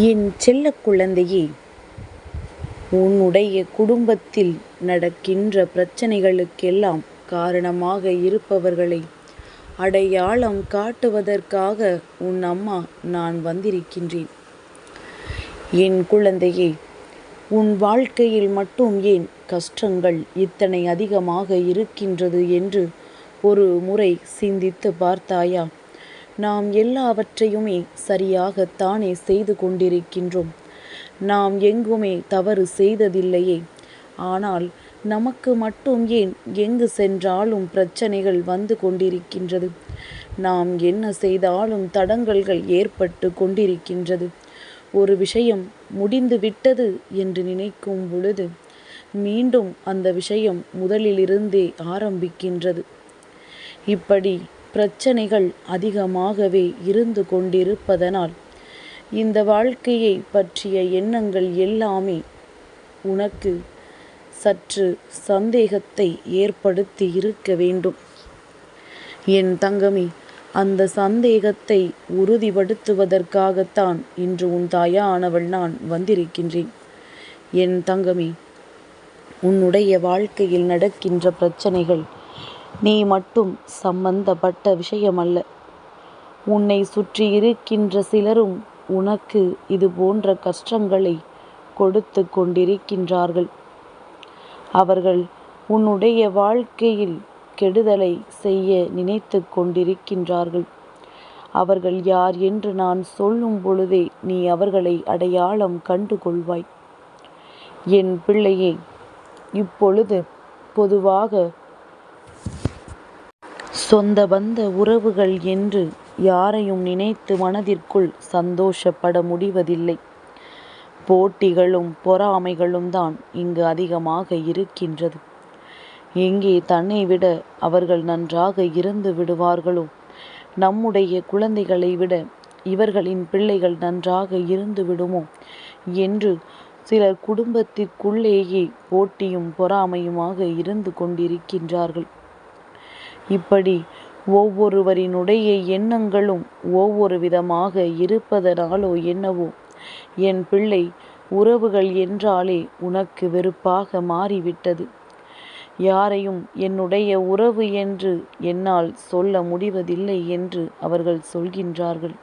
என் செல்ல குழந்தையே உன்னுடைய குடும்பத்தில் நடக்கின்ற பிரச்சனைகளுக்கெல்லாம் காரணமாக இருப்பவர்களை அடையாளம் காட்டுவதற்காக உன் அம்மா நான் வந்திருக்கின்றேன். என் குழந்தையே உன் வாழ்க்கையில் மட்டும் ஏன் கஷ்டங்கள் இத்தனை அதிகமாக இருக்கின்றது என்று ஒரு முறை சிந்தித்து பார்த்தாயா? நாம் எல்லாவற்றையுமே சரியாகத்தானே செய்து கொண்டிருக்கின்றோம். நாம் எங்குமே தவறு செய்ததில்லையே. ஆனால் நமக்கு மட்டும் ஏன் எங்கு சென்றாலும் பிரச்சனைகள் வந்து கொண்டிருக்கின்றது? நாம் என்ன செய்தாலும் தடங்கல்கள் ஏற்பட்டு கொண்டிருக்கின்றது. ஒரு விஷயம் முடிந்து விட்டது என்று நினைக்கும் பொழுது மீண்டும் அந்த விஷயம் முதலிலிருந்தே ஆரம்பிக்கின்றது. இப்படி பிரச்சனைகள் அதிகமாகவே இருந்து கொண்டிருப்பதனால் இந்த வாழ்க்கையை பற்றிய எண்ணங்கள் எல்லாமே உனக்கு சற்று சந்தேகத்தை ஏற்படுத்தி இருக்க வேண்டும். என் தங்கமே அந்த சந்தேகத்தை உறுதிப்படுத்துவதற்காகத்தான் இன்று உன் தாயானவள் நான் வந்திருக்கின்றேன். என் தங்கமே உன்னுடைய வாழ்க்கையில் நடக்கின்ற பிரச்சனைகள் நீ மட்டும் சம்பந்தப்பட்ட விஷயமல்ல. உன்னை சுற்றி இருக்கின்ற சிலரும் உனக்கு இது போன்ற கஷ்டங்களை கொடுத்து கொண்டிருக்கின்றார்கள். அவர்கள் உன்னுடைய வாழ்க்கையில் கெடுதலை செய்ய நினைத்து கொண்டிருக்கின்றார்கள். அவர்கள் யார் என்று நான் சொல்லும் பொழுதே நீ அவர்களை அடையாளம் கண்டு கொள்வாய். என் பிள்ளையே இப்பொழுது பொதுவாக சொந்த பந்த உறவுகள் என்று யாரையும் நினைத்து மனதிற்குள் சந்தோஷப்பட முடிவதில்லை. போட்டிகளும் பொறாமைகளும் தான் இங்கு அதிகமாக இருக்கின்றது. எங்கே தன்னை விட அவர்கள் நன்றாக இருந்து விடுவார்களோ? நம்முடைய குழந்தைகளை விட இவர்களின் பிள்ளைகள் நன்றாக இருந்து விடுமோ? என்று சிலர் குடும்பத்திற்குள்ளேயே போட்டியும் பொறாமையுமாக இருந்து கொண்டிருக்கின்றார்கள். இப்படி ஒவ்வொருவரினுடைய எண்ணங்களும் ஒவ்வொரு விதமாக இருப்பதனாலோ என்னவோ? என் பிள்ளை உறவுகள் என்றாலே உனக்கு வெறுப்பாக மாறிவிட்டது. யாரையும் என்னுடைய உறவு என்று என்னால் சொல்ல முடிவதில்லை என்று அவர்கள் சொல்கின்றார்கள்.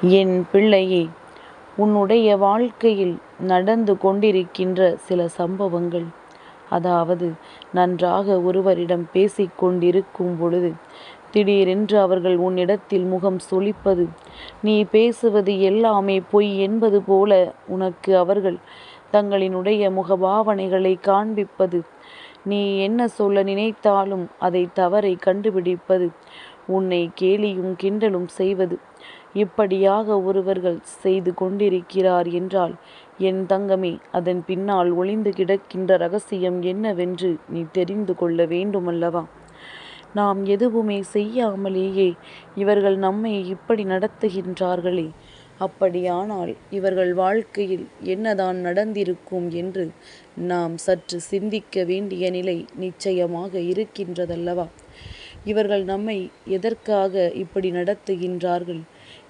என் பிள்ளையே உன்னுடைய வாழ்க்கையில் நடந்து கொண்டிருக்கின்ற சில சம்பவங்கள். அதாவது நன்றாக ஒருவரிடம் பேசிக் கொண்டிருக்கும் பொழுது திடீரென்று அவர்கள் உன்னிடத்தில் முகம் சொலிப்பது நீ பேசுவது எல்லாமே பொய் என்பது போல உனக்கு அவர்கள் தங்களினுடைய முகபாவனைகளை காண்பிப்பது. நீ என்ன சொல்ல நினைத்தாலும் அதை தவறை கண்டுபிடிப்பது உன்னை கேலியும் கிண்டலும் செய்வது. இப்படியாக ஒருவர்கள் செய்து கொண்டிருக்கிறார் என்றால் என் தங்கமே அதன் பின்னால் ஒளிந்து கிடக்கின்ற ரகசியம் என்னவென்று நீ தெரிந்து கொள்ள வேண்டுமல்லவா? நாம் எதுவுமே செய்யாமலேயே இவர்கள் நம்மை இப்படி நடத்துகின்றார்களே. அப்படியானால் இவர்கள் வாழ்க்கையில் என்னதான் நடந்திருக்கும் என்று நாம் சற்று சிந்திக்க வேண்டிய நிலை நிச்சயமாக இருக்கின்றதல்லவா? இவர்கள் நம்மை எதற்காக இப்படி நடத்துகின்றார்கள்?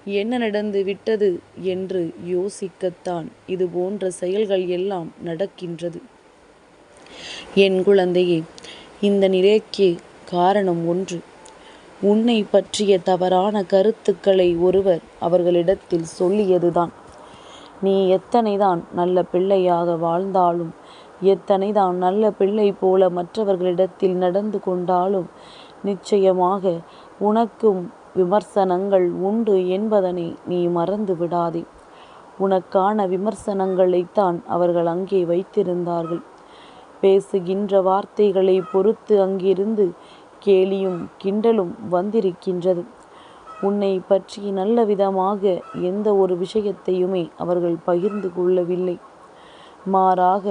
என்ன நடந்து விட்டது என்று யோசிக்கத்தான் இது போன்ற செயல்கள் எல்லாம் நடக்கின்றது. என் குழந்தையே இந்த நிலைக்கு காரணம் ஒன்று. உன்னை பற்றிய தவறான கருத்துக்களை ஒருவர் அவர்களிடத்தில் சொல்லியதுதான். நீ எத்தனைதான் நல்ல பிள்ளையாக வாழ்ந்தாலும் எத்தனைதான் நல்ல பிள்ளை போல மற்றவர்களிடத்தில் நடந்து கொண்டாலும் நிச்சயமாக உனக்கும் விமர்சனங்கள் உண்டு என்பதனை நீ மறந்து விடாதே. உனக்கான விமர்சனங்களைத்தான் அவர்கள் அங்கே வைத்திருந்தார்கள். பேசுகின்ற வார்த்தைகளை பொறுத்து அங்கிருந்து கேலியும் கிண்டலும் வந்திருக்கின்றது. உன்னை பற்றி நல்ல விதமாக எந்த ஒரு விஷயத்தையுமே அவர்கள் பகிர்ந்து கொள்ளவில்லை. மாறாக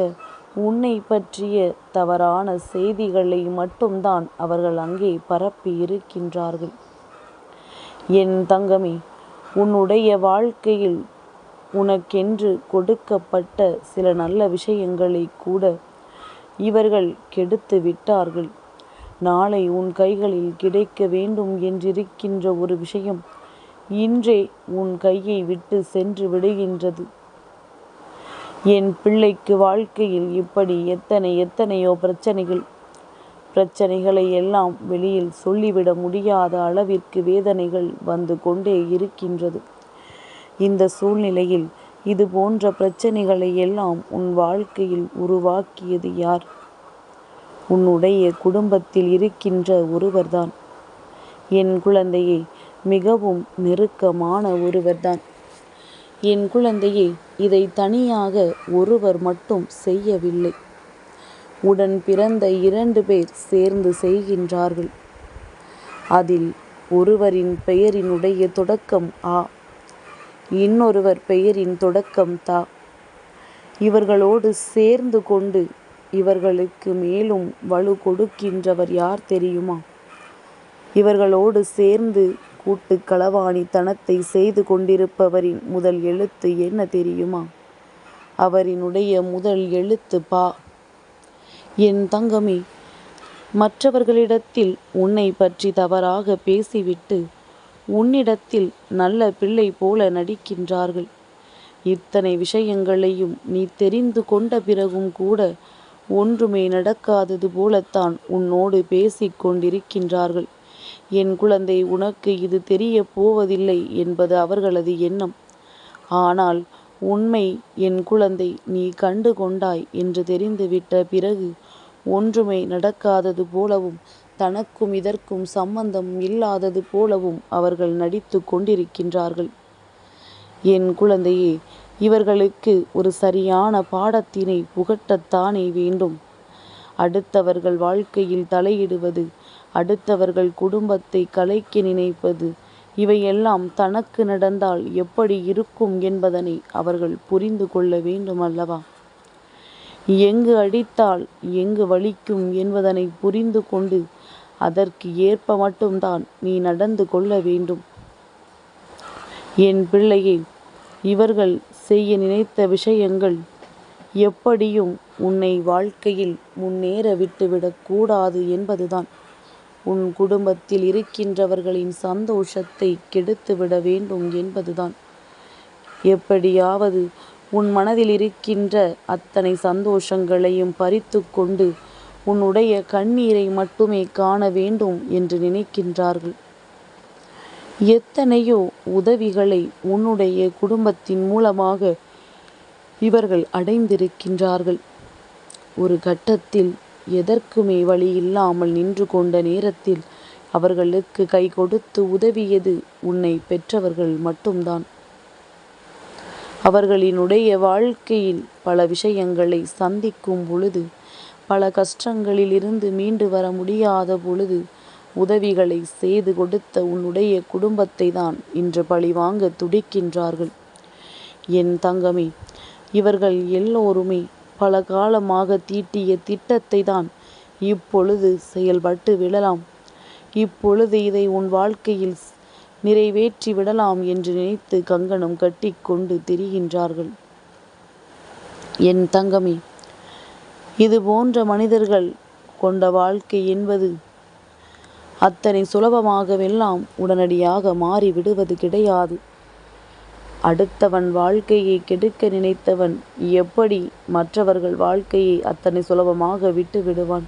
உன்னை பற்றிய தவறான செய்திகளை மட்டும்தான் அவர்கள் அங்கே பரப்பி இருக்கின்றார்கள் என் தங்கமே உன்னுடைய வாழ்க்கையில் உனக்கென்று கொடுக்கப்பட்ட சில நல்ல விஷயங்களை கூட இவர்கள் கெடுத்து விட்டார்கள். நாளை உன் கைகளில் கிடைக்க வேண்டும் என்றிருக்கின்ற ஒரு விஷயம் இன்றே உன் கையை விட்டு சென்று விடுகின்றது. என் பிள்ளைக்கு வாழ்க்கையில் இப்படி எத்தனை எத்தனையோ பிரச்சனைகள் பிரச்சனைகளை எல்லாம் வெளியில் சொல்லிவிட முடியாத அளவிற்கு வேதனைகள் வந்து கொண்டே இருக்கின்றது. இந்த சூழ்நிலையில் இது போன்ற பிரச்சனைகளை எல்லாம் உன் வாழ்க்கையில் உருவாக்கியது யார்? உன்னுடைய குடும்பத்தில் இருக்கின்ற ஒருவர்தான். என் குழந்தையை மிகவும் நெருக்கமான ஒருவர்தான். என் குழந்தையை இதை தனியாக ஒருவர் மட்டும் செய்யவில்லை. உடன் பிறந்த இரண்டு பேர் சேர்ந்து செய்கின்றார்கள். அதில் ஒருவரின் பெயரினுடைய தொடக்கம் ஆ இன்னொருவர் பெயரின் தொடக்கம் தா. இவர்களோடு சேர்ந்து கொண்டு இவர்களுக்கு மேலும் வலு கொடுக்கின்றவர் யார் தெரியுமா? இவர்களோடு சேர்ந்து கூட்டு களவாணித்தனத்தை செய்து கொண்டிருப்பவரின் முதல் எழுத்து என்ன தெரியுமா? அவரினுடைய முதல் எழுத்து பா. என் தங்கமே மற்றவர்களிடத்தில் உன்னை பற்றி தவறாக பேசிவிட்டு உன்னிடத்தில் நல்ல பிள்ளை போல நடிக்கின்றார்கள். இத்தனை விஷயங்களையும் நீ தெரிந்து கொண்ட பிறகும் கூட ஒன்றுமே நடக்காதது போலத்தான் உன்னோடு பேசிக் கொண்டிருக்கின்றார்கள். என் குழந்தை உனக்கு இது தெரியப் போவதில்லை என்பது அவர்களது எண்ணம். ஆனால் உண்மை என் குழந்தை நீ கண்டு கொண்டாய் என்று தெரிந்துவிட்ட பிறகு ஒன்றுமே நடக்காதது போலவும் தனக்கும் இதற்கும் சம்பந்தம் இல்லாதது போலவும் அவர்கள் நடித்து கொண்டிருக்கின்றார்கள். என் குழந்தையே இவர்களுக்கு ஒரு சரியான பாடத்தினை புகட்டத்தானே வேண்டும். அடுத்தவர்கள் வாழ்க்கையில் தலையிடுவது அடுத்தவர்கள் குடும்பத்தை கலைக்க நினைப்பது இவையெல்லாம் தனக்கு நடந்தால் எப்படி இருக்கும் என்பதனை அவர்கள் புரிந்து கொள்ள வேண்டும் அல்லவா எங்கு அடித்தால் எங்கு வலிக்கும் என்பதனை புரிந்து கொண்டு அதற்கு ஏற்ப மட்டும்தான் நீ நடந்து கொள்ள வேண்டும். என் பிள்ளையே இவர்கள் செய்ய நினைத்த விஷயங்கள் எப்படியும் உன்னை வாழ்க்கையில் முன்னேற விட்டுவிடக்கூடாது என்பதுதான். உன் குடும்பத்தில் இருக்கின்றவர்களின் சந்தோஷத்தை கெடுத்துவிட வேண்டும் என்பதுதான். எப்படியாவது உன் மனதில் இருக்கின்ற அத்தனை சந்தோஷங்களையும் பறித்து கொண்டு உன்னுடைய கண்ணீரை மட்டுமே காண வேண்டும் என்று நினைக்கின்றார்கள். எத்தனையோ உதவிகளை உன்னுடைய குடும்பத்தின் மூலமாக இவர்கள் அடைந்திருக்கின்றார்கள். ஒரு கட்டத்தில் எதற்குமே வழி இல்லாமல் நின்று கொண்ட நேரத்தில் அவர்களுக்கு கை கொடுத்து உதவியது உன்னை பெற்றவர்கள் மட்டும்தான். அவர்களினுடைய வாழ்க்கையில் பல விஷயங்களை சந்திக்கும் பொழுது பல கஷ்டங்களில் இருந்து மீண்டு வர முடியாத பொழுது உதவிகளை செய்து கொடுத்த உன்னுடைய குடும்பத்தை தான் இன்று பழிவாங்க துடிக்கின்றார்கள். என் தங்கமே இவர்கள் எல்லோருமே பல காலமாக தீட்டிய திட்டத்தை தான் இப்பொழுது செயல்பட்டு விழலாம் இப்பொழுது இதை உன் வாழ்க்கையில் நிறைவேற்றி விடலாம் என்று நினைத்து கங்கணம் கட்டிக்கொண்டு திரிகின்றார்கள். என் தங்கமே இது போன்ற மனிதர்கள் கொண்ட வாழ்க்கை என்பது அத்தனை சுலபமாகவெல்லாம் உடனடியாக மாறிவிடுவது கிடையாது. அடுத்தவன் வாழ்க்கையை கெடுக்க நினைத்தவன் எப்படி மற்றவர்கள் வாழ்க்கையை அத்தனை சுலபமாக விட்டு விடுவான்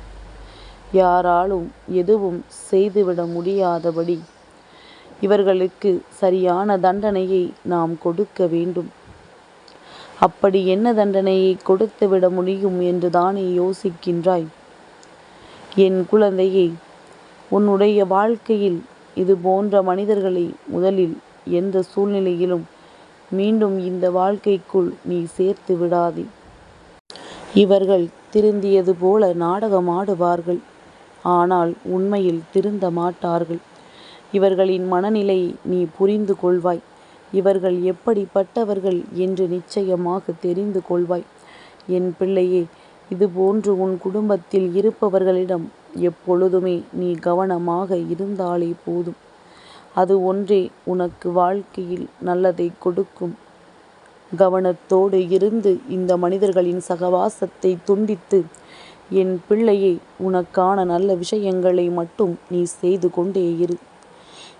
யாராலும் எதுவும் செய்துவிட முடியாதபடி இவர்களுக்கு சரியான தண்டனையை நாம் கொடுக்க வேண்டும். அப்படி என்ன தண்டனையை கொடுத்துவிட முடியும் என்று தானே யோசிக்கின்றாய்? என் குழந்தையை உன்னுடைய வாழ்க்கையில் இது போன்ற மனிதர்களை முதலில் எந்த சூழ்நிலையிலும் மீண்டும் இந்த வாழ்க்கைக்குள் நீ சேர்த்து விடாதே. இவர்கள் திருந்தியது போல நாடகமாடுவார்கள். ஆனால் உண்மையில் திருந்த மாட்டார்கள். இவர்களின் மனநிலை நீ புரிந்து கொள்வாய். இவர்கள் எப்படிப்பட்டவர்கள் என்று நிச்சயமாக தெரிந்து கொள்வாய். என் பிள்ளையே இதுபோன்று உன் குடும்பத்தில் இருப்பவர்களிடம் எப்பொழுதுமே நீ கவனமாக இருந்தாலே போதும். அது ஒன்றே உனக்கு வாழ்க்கையில் நல்லதை கொடுக்கும். கவனத்தோடு இருந்து இந்த மனிதர்களின் சகவாசத்தை துண்டித்து என் பிள்ளையை உனக்கான நல்ல விஷயங்களை மட்டும் நீ செய்து கொண்டே இரு.